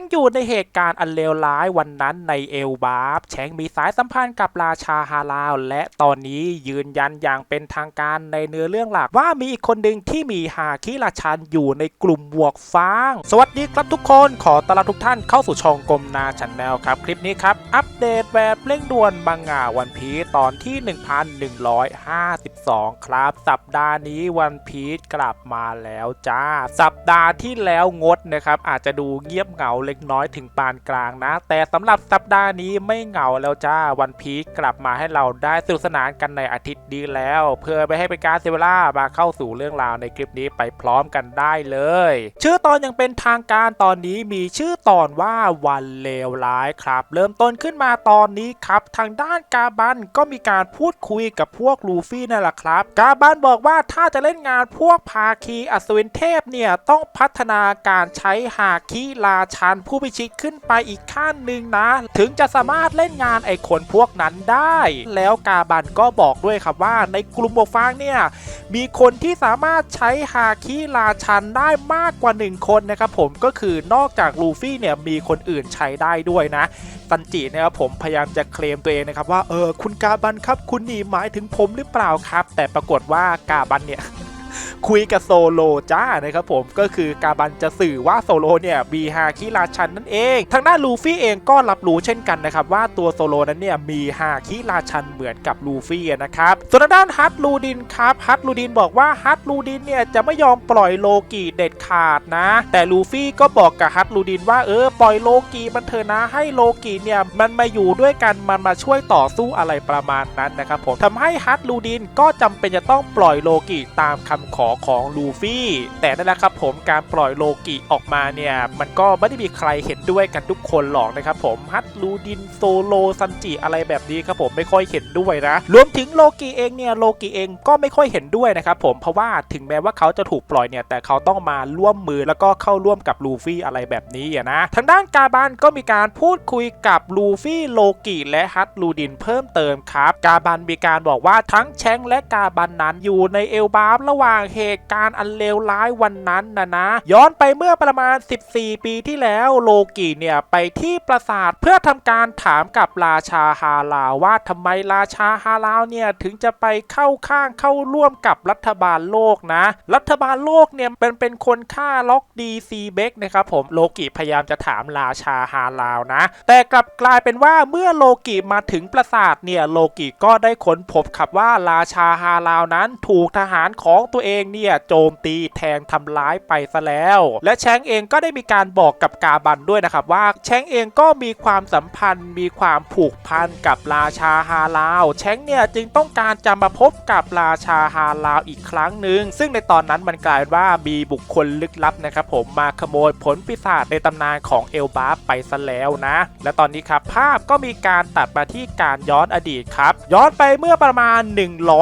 ง อยู่ในเหตุการณ์อันเลวร้ายวันนั้นในเอลบาร์บแชงมีสายสัมพันธ์กับราชาฮาลาว และตอนนี้ยืนยันอย่างเป็นทางการในเนื้อเรื่องหลักว่ามีอีกคนหนึ่งที่มีฮาคิราชันอยู่ในกลุ่มบวกฟาง สวัสดีครับทุกคนขอต้อนรับทุกท่านเข้าสู่ช่องกลมนาชันแนลครับ คลิปนี้ครับ อัปเดตแบบเร่งด่วนบางงาวันพีตอนที่ 1152 ครับ สัปดาห์นี้วันพีกลับมาแล้วจ้า สัปดาห์ที่แล้วงดนะครับอาจจะดูเงียบเหงาเล็กน้อยถึงปานกลางนะ แต่สำหรับสัปดาห์นี้ไม่เหงาแล้วจ้าวันพีชกลับมาให้เราได้สนุกสนานกันในอาทิตย์นี้แล้ว เพื่อไม่ให้เป็นการเสียเวลามาเข้าสู่เรื่องราวในคลิปนี้ไปพร้อมกันได้เลย ชื่อตอนยังเป็นทางการตอนนี้มีชื่อตอนว่าวันเลวร้ายครับ เริ่มต้นขึ้นมาตอนนี้ครับทางด้านกาบันก็มีการพูดคุยกับพวกลูฟี่นั่นแหละครับ กาบันบอกว่าถ้าจะเล่นงานพวกภาคีอัศวินเทพเนี่ยต้องพัฒนาการใช้หาคิราชันผู้พิชิตขึ้นไปอีกขั้นหนึ่งนะ ถึงจะสามารถเล่นงานไอ้คนพวกนั้นได้ แล้วกาบันก็บอกด้วยครับว่าในกลุ่มบวกฟางเนี่ยมีคนที่สามารถใช้ฮาคิราชันได้มากกว่า 1 คนนะครับผมก็คือนอกจากลูฟี่เนี่ยมีคนอื่นใช้ได้ด้วยนะซันจินะครับผมพยายามจะเคลมตัวเองนะครับว่าเออคุณกาบันครับคุณนี่หมายถึงผมหรือเปล่าครับ แต่ปรากฏว่ากาบันเนี่ย คุยกับโซโลจ้านะครับผมก็คือกาบันจะสื่อว่าโซโลเนี่ยมีฮาคิราชันนั่นเอง ทางด้านลูฟี่เองก็รับรู้เช่นกันนะครับว่าตัวโซโลนั้นเนี่ยมีฮาคิราชันเหมือนกับลูฟี่นะครับส่วนทางด้านฮัตลูดินครับฮัตลูดินบอกว่าฮัตลูดินเนี่ยจะไม่ยอมปล่อยโลกิเด็ดขาดนะ แต่ลูฟี่ก็บอกกับฮัตลูดินว่าเออปล่อยโลกิมันเถอะนะให้โลกิเนี่ยมันมาอยู่ด้วยกันมันมาช่วยต่อสู้อะไรประมาณนั้นนะครับผมทำให้ฮัตลูดินก็จำเป็นจะต้องปล่อยโลกิตามคำขอของลูฟี่ แต่นั่นแหละครับผมการปล่อยโลกิออกมาเนี่ย มันก็ไม่ได้มีใครเห็นด้วยกันทุกคนหรอกนะครับผมฮัตลูดินโซโลซันจิอะไรแบบนี้ครับผมไม่ค่อยเห็นด้วยนะ รวมถึงโลกิเองเนี่ยโลกิเองก็ไม่ค่อยเห็นด้วยนะครับผมเพราะว่าถึงแม้ว่าเขาจะถูกปล่อยเนี่ยแต่เขาต้องมาร่วมมือแล้วก็เข้าร่วมกับลูฟี่อะไรแบบนี้นะทางด้านกาบานก็มีการพูดคุยกับลูฟี่โลกิและฮัตลูดินเพิ่มเติมครับ กาบันมีการบอกว่าทั้งแชงและกาบันนั้นอยู่ในเอลบาร์ระหว่างเหตุการณ์อันเลวร้ายวันนั้นนะนะ ย้อนไปเมื่อประมาณ 14 ปีที่แล้วโลกิเนี่ยไปที่ปราสาทเพื่อทำการถามกับราชาฮาลาว่าทำไมราชาฮาลาวเนี่ยถึงจะไปเข้าข้างเข้าร่วมกับรัฐบาลโลกนะ รัฐบาลโลกเนี่ยเป็นเป็นคนฆ่าล็อกดีซีเบกนะครับผมโลกิพยายามจะถามราชาฮาลาวนะ แต่กลับกลายเป็นว่าเมื่อโลกิมาถึงปราสาทเนี่ยโลกิก็ได้ค้นพบครับว่าราชาฮาลาวนั้นถูกทหารของตัวเองเนี่ยโจมตีแทงทำร้ายไปซะแล้ว และแชงเองก็ได้มีการบอกกับกาบันด้วยนะครับว่าแชงเองก็มีความสัมพันธ์ มีความผูกพันกับราชาฮาลาวแชงเนี่ยจึงต้องการจะมาพบกับราชาฮาลาวอีกครั้งหนึ่งซึ่งในตอนนั้นมันกลายว่ามีบุคคลลึกลับนะครับผมมาขโมยผลปีศาจในตำนานของเอลบาไปซะแล้วนะ และตอนนี้ครับภาพก็มีการตัดมาที่การย้อนอดีตครับ ย้อนไปเมื่อประมาณ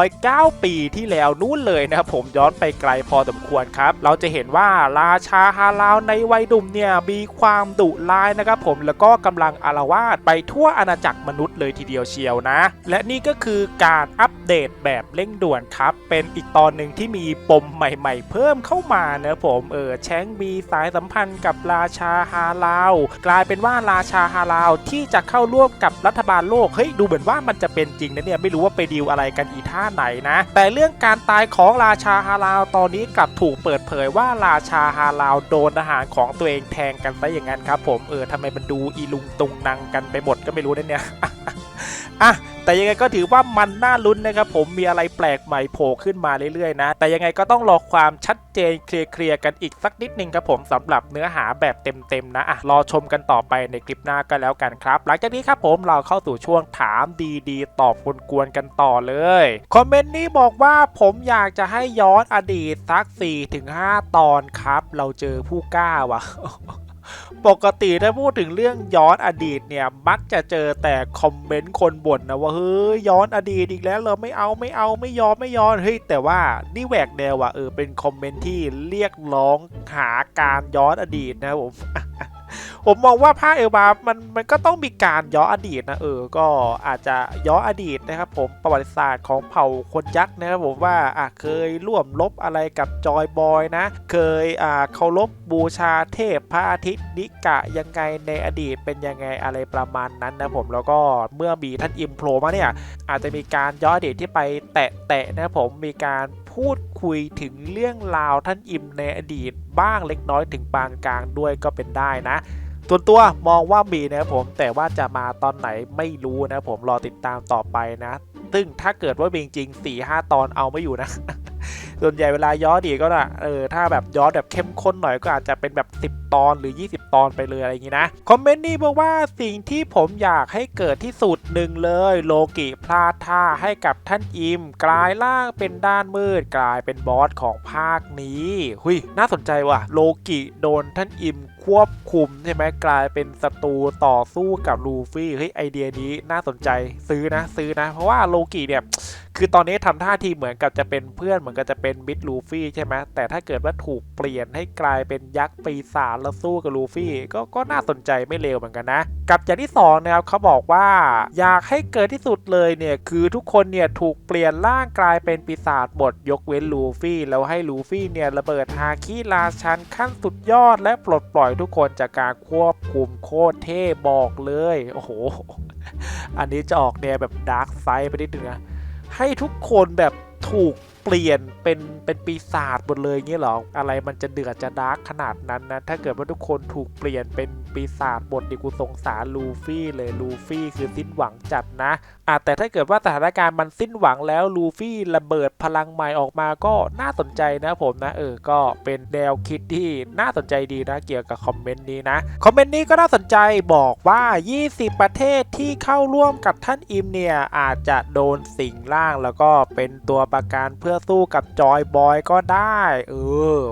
109 ปีที่แล้วนู่นเลยนะครับผมย้อนไปไกลพอสมควรครับ เราจะเห็นว่าราชาฮาลาวในวัยดุมเนี่ยมีความดุร้ายนะครับผมแล้วก็กำลังอารวาสไปทั่วอาณาจักรมนุษย์เลยทีเดียวเชียวนะ และนี่ก็คือการอัปเดตแบบเร่งด่วนครับ เป็นอีกตอนหนึ่งที่มีปมใหม่ ๆ เพิ่มเข้ามานะผมเออแชงมีสายสัมพันธ์กับราชาฮาลาวกลายเป็นว่าราชาฮาลาวที่จะเข้าร่วมกับรัฐบาลโลกเฮ้ยดูเหมือนว่ามันจะเป็นจริงนะเนี่ยไม่รู้ว่าไปดีลอะไรกันอีท่าไหนนะ แต่เรื่องการตายของราชาฮาลาวตอนนี้กลับถูกเปิดเผยว่าราชาฮาลาวโดนทหารของตัวเองแทงกันไปอย่างนั้นครับผมเออทำไมมันดูอีลุงตุงนังกันไปหมดก็ไม่รู้นะเนี่ยอะ แต่ยังไงก็ถือว่ามันน่าลุ้นนะครับผมมีอะไรแปลกใหม่โผล่ขึ้นมาเรื่อยๆนะ แต่ยังไงก็ต้องรอความชัดเจนเคลียร์ๆกันอีกสักนิดนึงครับผมสำหรับเนื้อหาแบบเต็มๆนะอะรอชมกันต่อไปในคลิปหน้าก็แล้วกันครับ หลังจากนี้ครับผมเราเข้าสู่ช่วงถามดีๆ ตอบกวนๆกันต่อเลยคอมเมนต์นี้บอกว่าผมอยากจะให้ย้อนอดีตสัก4-5 ตอนครับ เราเจอผู้กล้าว่ะ ปกติถ้าพูดถึงเรื่องย้อนอดีตเนี่ยมักจะเจอแต่คอมเมนต์คนบ่นนะว่าเฮ้ยย้อนอดีตอีกแล้วเราไม่เอาไม่เอาไม่ยอมไม่ย้อนเฮ้ยแต่ว่านี่แหวกแนวว่ะเออเป็นคอมเมนต์ที่เรียกร้องหาการย้อนอดีตนะครับผม ผมมองว่าภาคเอลบามันมันก็ต้องมีการย้อนอดีตนะเออ ก็อาจจะย้อนอดีตนะครับ ผมประวัติศาสตร์ของเผ่าคนยักษ์นะครับผมว่าอะเคยร่วมลบอะไรกับจอยบอยนะ เคยอ่าเคารพบูชาเทพพระอาทิตย์นิกะยังไงในอดีตเป็นยังไงอะไรประมาณนั้นนะผมแล้วก็เมื่อมีท่านอิมโผล่มาเนี่ยอาจจะมีการย้อนอดีตที่ไปแตะๆนะครับผมมีการพูดคุยถึงเรื่องราวท่านอิมในอดีตบ้างเล็กน้อยถึงปานกลางด้วยก็เป็นได้นะ ส่วนตัวมองว่ามีนะครับผมแต่ว่าจะมาตอนไหนไม่รู้นะผมรอติดตามต่อไปนะ ซึ่งถ้าเกิดว่ามีจริง4ี่ห้าตอนเอาไม่อยู่นะ ส่วนใหญ่เวลาย้อนดีก็นะเออถ้าแบบย้อนแบบเข้มข้นหน่อยก็อาจจะเป็นแบบ 10 ตอนหรือ 20 ตอนไปเลยอะไรอย่างนี้นะ คอมเมนต์นี้บอกว่าสิ่งที่ผมอยากให้เกิดที่สุดหนึ่งเลยโลกิพลาดท่าให้กับท่านอิม กลายร่างเป็นด้านมืด กลายเป็นบอสของภาคนี้ หุยน่าสนใจว่ะโลกิโดนท่านอิมควบคุมใช่ไหมกลายเป็นศัตรูต่อสู้กับลูฟี่เฮ้ยไอเดียนี้น่าสนใจซื้อนะซื้อนะ เพราะว่าโลกิเนี่ยคือตอนนี้ทำท่าทีเหมือนกับจะเป็นเพื่อนเหมือนกับจะเป็นมิดลูฟี่ใช่ไหมแต่ถ้าเกิดว่าถูกเปลี่ยนให้กลายเป็นยักษ์ปีศาจแล้วสู้กับลูฟี่ก็ก็น่าสนใจไม่เลวเหมือนกันนะ กับอย่างที่สองนะครับเขาบอกว่า อยากให้เกิดที่สุดเลยเนี่ยคือทุกคนเนี่ยถูกเปลี่ยนร่างกลายเป็นปีศาจหมดยกเว้นลูฟี่แล้วให้ลูฟี่เนี่ยระเบิดฮาคิราชันขั้นสุดยอดและปลดปล่อยทุกคนจากการควบคุมโคตรเท่บอกเลย โอ้โห อันนี้จะออกแนวแบบดาร์กไซด์ไปนิดนึงนะให้ทุกคนแบบถูก ปลี่ยนเป็นเป็นปีศาจหมดเลยเงี้ยหรออะไรมันจะเดือดจะดาร์กขนาดนั้นนะถ้าเกิดว่าทุกคนถูกเปลี่ยนเป็นปีศาจหมดดิกูสงสารลูฟี่เลยลูฟี่คือสิ้นหวังจัดนะอะแต่ถ้าเกิดว่าสถานการณ์มันสิ้นหวังแล้วลูฟี่ระเบิดพลังใหม่ออกมาก็น่าสนใจนะผมนะเออก็เป็นแนวคิดที่น่าสนใจดีนะเกี่ยวกับคอมเมนต์นี้นะคอมเมนต์นี้ก็น่าสนใจบอกว่า 20 ประเทศที่เข้าร่วมกับท่านอิมเนี่ยอาจจะโดนสิงร่างแล้วก็เป็นตัวประกันเพื่อสู้กับจอยบอยก็ได้ เออ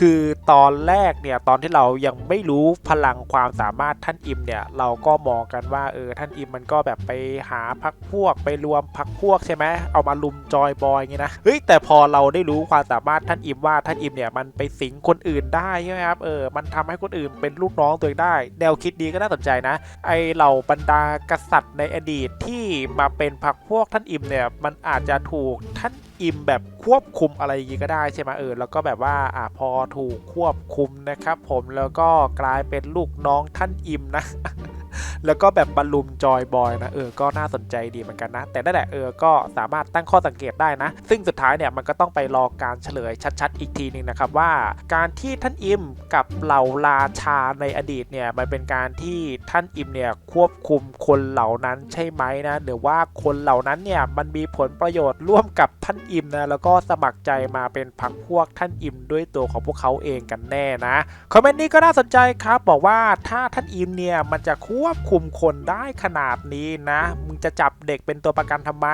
คือตอนแรกเนี่ยตอนที่เรายังไม่รู้พลังความสามารถท่านอิมเนี่ย เราก็มองกันว่าเออท่านอิมมันก็แบบไปหาพักพวกไปรวมพักพวกใช่ไหมเอามาลุมจอยบอยอย่างงี้นะเฮ้ยแต่พอเราได้รู้ความสามารถท่านอิมว่าท่านอิมเนี่ยมันไปสิงคนอื่นได้ใช่ไหมครับเออมันทำให้คนอื่นเป็นลูกน้องตัวเองได้ แนวคิดดีก็น่าสนใจนะ ไอเหล่าบรรดากษัตริย์ในอดีตที่มาเป็นพักพวกท่านอิมเนี่ยมันอาจจะถูกท่าน อิมแบบควบคุมอะไรอย่างงี้ก็ได้ใช่ไหมเออแล้วก็แบบว่าอะพอถูกควบคุมนะครับ ผมแล้วก็กลายเป็นลูกน้องท่านอิมนะ แล้วก็แบบบรรลุมจอยบอยนะเออก็น่าสนใจดีเหมือนกันนะ แต่นั่นแหละเออก็สามารถตั้งข้อสังเกตได้นะ ซึ่งสุดท้ายเนี่ยมันก็ต้องไปรอการเฉลยชัดๆ อีกทีหนึ่งนะครับว่า การที่ท่านอิมกับเหล่าราชาในอดีตเนี่ยมันเป็นการที่ท่านอิมเนี่ยควบคุมคนเหล่านั้นใช่ไหมนะหรือว่าคนเหล่านั้นเนี่ยมันมีผลประโยชน์ร่วมกับท่านอิมนะแล้วก็สมัครใจมาเป็นพรรคพวกท่านอิมด้วยตัวของพวกเขาเองกันแน่นะคอมเมนต์นี้ก็น่าสนใจครับบอกว่าถ้าท่านอิมเนี่ยมันจะคควบคุมคนได้ขนาดนี้นะ มึงจะจับเด็กเป็นตัวประกันทำไม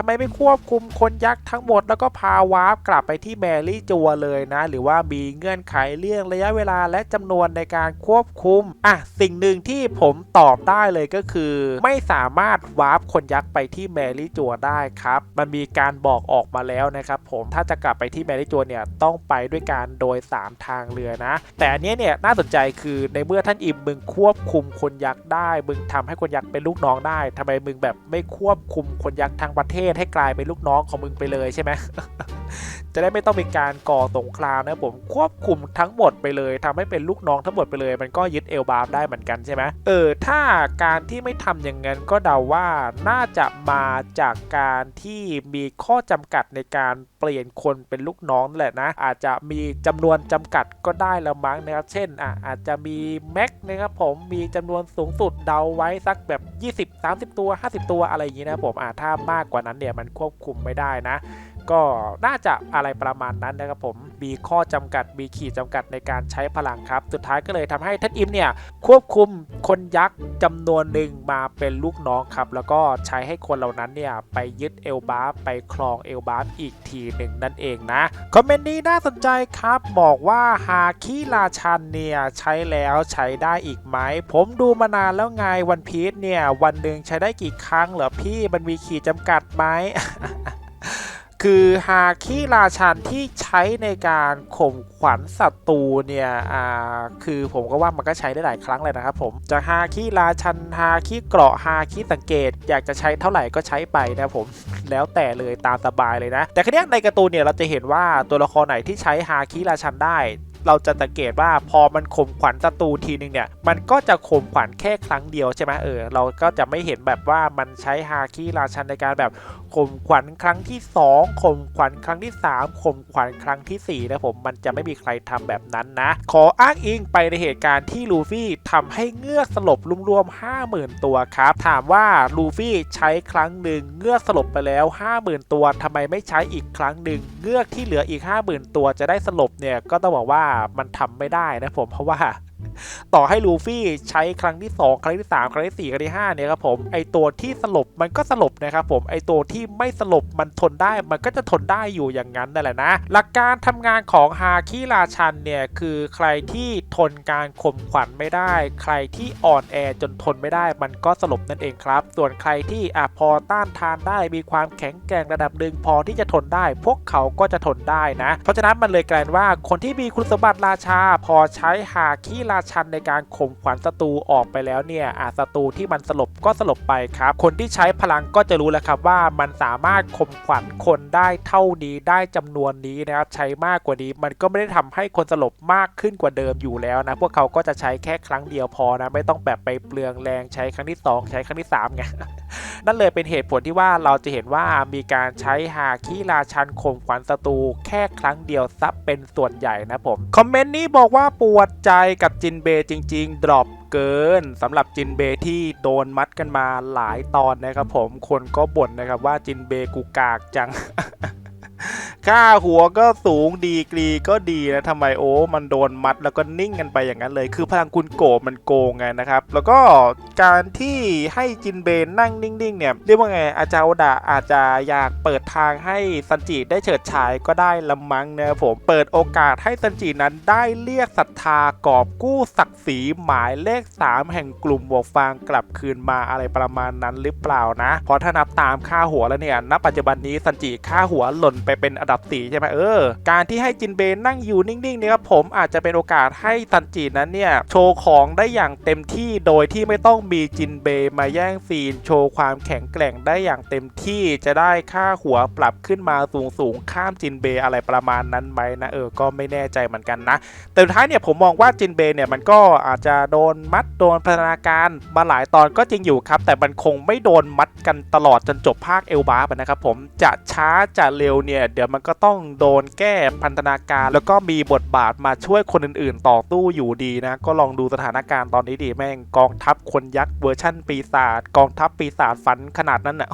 ำไมไม่ควบคุมคนยักษ์ทั้งหมด แล้วก็พาวาร์ปกลับไปที่แมรี่จัวเลยนะ หรือว่ามีเงื่อนไขเรื่องระยะเวลาและจำนวนในการควบคุมอะสิ่งหนึ่งที่ผมตอบได้เลยก็คือ ไม่สามารถวาร์ปคนยักษ์ไปที่แมรี่จัวได้ครับมันมีการบอกออกมาแล้วนะครับผมถ้าจะกลับไปที่แมรี่จัวเนี่ยต้องไปด้วยการโดยสารทางเรือนะ แต่อันนี้เนี่ยน่าสนใจคือในเมื่อท่านอิมมึงควบคุมคนยักษ์ได้ มึงทำให้คนยักษ์เป็นลูกน้องได้ทำไมมึงแบบไม่ควบคุมคนยักษ์ทางประเทศให้กลายเป็นลูกน้องของมึงไปเลยใช่ไหม จะได้ไม่ต้องมีการก่อสงครามนะผมควบคุมทั้งหมดไปเลยทำให้เป็นลูกน้องทั้งหมดไปเลย มันก็ยึดเอลบาร์ได้เหมือนกันใช่ไหมเออถ้าการที่ไม่ทำอย่างนั้นก็เดาว่าน่าจะมาจากการที่มีข้อจำกัดในการเปลี่ยนคนเป็นลูกน้องแหละนะ อาจจะมีจำนวนจำกัดก็ได้ล้วมั้งนะครับ เช่นอะอาจจะมีแม็กนะครับผมมีจำนวนสูงสุดเดาไว้สักแบบ 20 30 ตัว 50 ตัวอะไรอย่างนี้นะผมอะถ้ามากกว่านั้นเนี่ยมันควบคุมไม่ได้นะ ก็น่าจะอะไรประมาณนั้นนะครับผมมีข้อจำกัดมีขีดจำกัดในการใช้พลังครับ สุดท้ายก็เลยทำให้ท่านอิมเนี่ยควบคุมคนยักษ์จำนวนหนึ่งมาเป็นลูกน้องครับ แล้วก็ใช้ให้คนเหล่านั้นเนี่ยไปยึดเอลบาร์ไปครองเอลบาร์อีกทีหนึ่งนั่นเองนะ คอมเมนต์นี้น่าสนใจครับ บอกว่าหาคีราชันเนี่ยใช้แล้วใช้ได้อีกไหม ผมดูมานานแล้วไงวันพีชเนี่ยวันหนึ่งใช้ได้กี่ครั้งเหรอพี่มันมีขีดจำกัดไหม คือฮาคิราชันที่ใช้ในการข่มขวัญศัตรูเนี่ยอ่าคือผมก็ว่ามันก็ใช้ได้หลายครั้งเลยนะครับผมจะฮาคิราชันฮาคิเกราะฮาคิสังเกต อยากจะใช้เท่าไหร่ก็ใช้ไปนะผมแล้วแต่เลยตามสบายเลยนะ แต่ครั้นี้ในการ์ตูนเนี่ยเราจะเห็นว่าตัวละครไหนที่ใช้ฮาคิราชันได้ เราจะสังเกตว่าพอมันข่มขวัญศัตรูทีนึงเนี่ย มันก็จะข่มขวัญแค่ครั้งเดียวใช่ไหมเออ เราก็จะไม่เห็นแบบว่ามันใช้ฮาคิราชันในการแบบข่มขวัญครั้งที่ 2ข่มขวัญครั้งที่ 3ข่มขวัญครั้งทีสี่4นะผมมันจะไม่มีใครทำแบบนั้นนะ ขออ้างอิงไปในเหตุการณ์ที่ลูฟี่ ทำให้เงือกสลบรวมๆ50,000 ตัวครับ ถามว่าลูฟี่ใช้ครั้งหนึ่งเงือกสลบไปแล้ว 50,000 ตัวทำไมไม่ใช้อีกครั้งหนึ่งเงือกที่เหลืออีก 50,000 ตัวจะได้สลบเนี่ยก็ต้องบอกว่ามันทำไม่ได้นะผมเพราะว่า ต่อให้ลูฟี่ใช้ครั้งที่ 2 ครั้งที่ 3 ครั้งที่ 4 ครั้งที่ 5 เนี่ยครับผม ไอตัวที่สลบมันก็สลบนะครับผม ไอตัวที่ไม่สลบมันทนได้ มันก็จะทนได้อยู่อย่างนั้นนั่นแหละนะ หลักการทำงานของฮาคิราชันเนี่ย คือใครที่ทนการข่มขวัญไม่ได้ ใครที่อ่อนแอจนทนไม่ได้ มันก็สลบนั่นเองครับ ส่วนใครที่อะพอต้านทานได้ มีความแข็งแกร่งระดับหนึ่งพอที่จะทนได้ พวกเขาก็จะทนได้นะ เพราะฉะนั้นมันเลยกลายว่าคนที่มีคุณสมบัติราชา พอใช้ฮาคิราชันในการข่มขวัญศัตรูออกไปแล้วเนี่ยอาศัตรูที่มันสลบก็สลบไปครับ คนที่ใช้พลังก็จะรู้แล้วครับว่ามันสามารถข่มขวัญคนได้เท่านี้ได้จำนวนนี้นะครับใช้มากกว่านี้มันก็ไม่ได้ทำให้คนสลบมากขึ้นกว่าเดิมอยู่แล้วนะพวกเขาก็จะใช้แค่ครั้งเดียวพอนะไม่ต้องแบบไปเปลืองแรงใช้ครั้งที่สองใช้ครั้งที่สามไงนั่นเลยเป็นเหตุผลที่ว่าเราจะเห็นว่ามีการใช้ฮาคิราชันข่มขวัญศัตรูแค่ครั้งเดียวซับเป็นส่วนใหญ่นะผม คอมเมนต์นี้บอกว่าปวดใจกับจินเบจริง ๆ ดรอปเกินสำหรับจินเบที่โดนมัดกันมาหลายตอนนะครับผมคนก็บ่นนะครับว่าจินเบกูกากจัง ค่าหัวก็สูงดีกรีก็ดีนะทำไมโอ้มันโดนมัดแล้วก็นิ่งกันไปอย่างนั้นเลย คือพลังคุณโกมันโกงไงนะครับ แล้วก็การที่ให้จินเบนนั่งนิ่งๆเนี่ยเรียกว่าไงอาจารย์ดะอาจจะอยากเปิดทางให้ซันจิได้เฉิดฉายก็ได้ละมั้งนะผมเปิดโอกาสให้ซันจินั้นได้เรียกศรัทธากอบกู้ศักดิ์ศรีหมายเลข 3 แห่งกลุ่มบวกฟางกลับคืนมาอะไรประมาณนั้นหรือเปล่านะเพราะถ้านับตามค่าหัวแล้วเนี่ยณปัจจุบันนี้ซันจิค่าหัวหล่นไปเป็นอันดับสี่ใช่ไหมเออ การที่ให้จินเบนนั่งอยู่นิ่งๆเนี่ยครับผมอาจจะเป็นโอกาสให้ซันจินั้นเนี่ยโชว์ของได้อย่างเต็มที่โดยที่ไม่ต้องมีจินเบมาแย่งซีน โชว์ความแข็งแกร่งได้อย่างเต็มที่จะได้ค่าหัวปรับขึ้นมาสูงๆข้ามจินเบอะไรประมาณนั้นไหมนะเออก็ไม่แน่ใจเหมือนกันนะ แต่ท้ายเนี่ยผมมองว่าจินเบเนี่ยมันก็อาจจะโดนมัดโดนพัฒนาการมาหลายตอนก็จริงอยู่ครับ แต่มันคงไม่โดนมัดกันตลอดจนจบภาคเอลบาร์นะครับผมจะช้าจะเร็วเนี่ยเดี๋ยวมันก็ต้องโดนแก้พันธนาการ แล้วก็มีบทบาทมาช่วยคนอื่นๆ ต่อตู้อยู่ดีนะ ก็ลองดูสถานการณ์ตอนนี้ดีแม่งกองทัพคนยักษ์เวอร์ชั่นปีศาจกองทัพปีศาจฝันขนาดนั้นน่ะ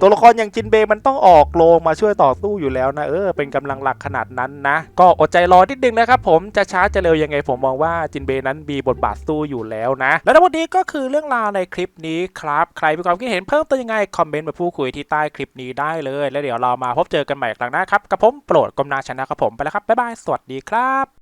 ตัวละครอย่างจินเบมันต้องออกโลงมาช่วยต่อสู้อยู่แล้วนะเออเป็นกำลังหลักขนาดนั้นนะ ก็อดใจรอนิดนึงนะครับผมจะช้าจะเร็วยังไงผมมองว่าจินเบนั้นมีบทบาทสู้อยู่แล้วนะ และทั้งหมดนี้ก็คือเรื่องราวในคลิปนี้ครับ ใครมีความคิดเห็นเพิ่มเติมยังไง คอมเมนต์มาพูดคุยที่ใต้คลิปนี้ได้เลย แล้วเดี๋ยวเรามาพบเจอกันใหม่ครั้งหน้าครับกับผมโปรดกมนาชนะครับผมไปแล้วครับบ๊ายบายสวัสดีครับ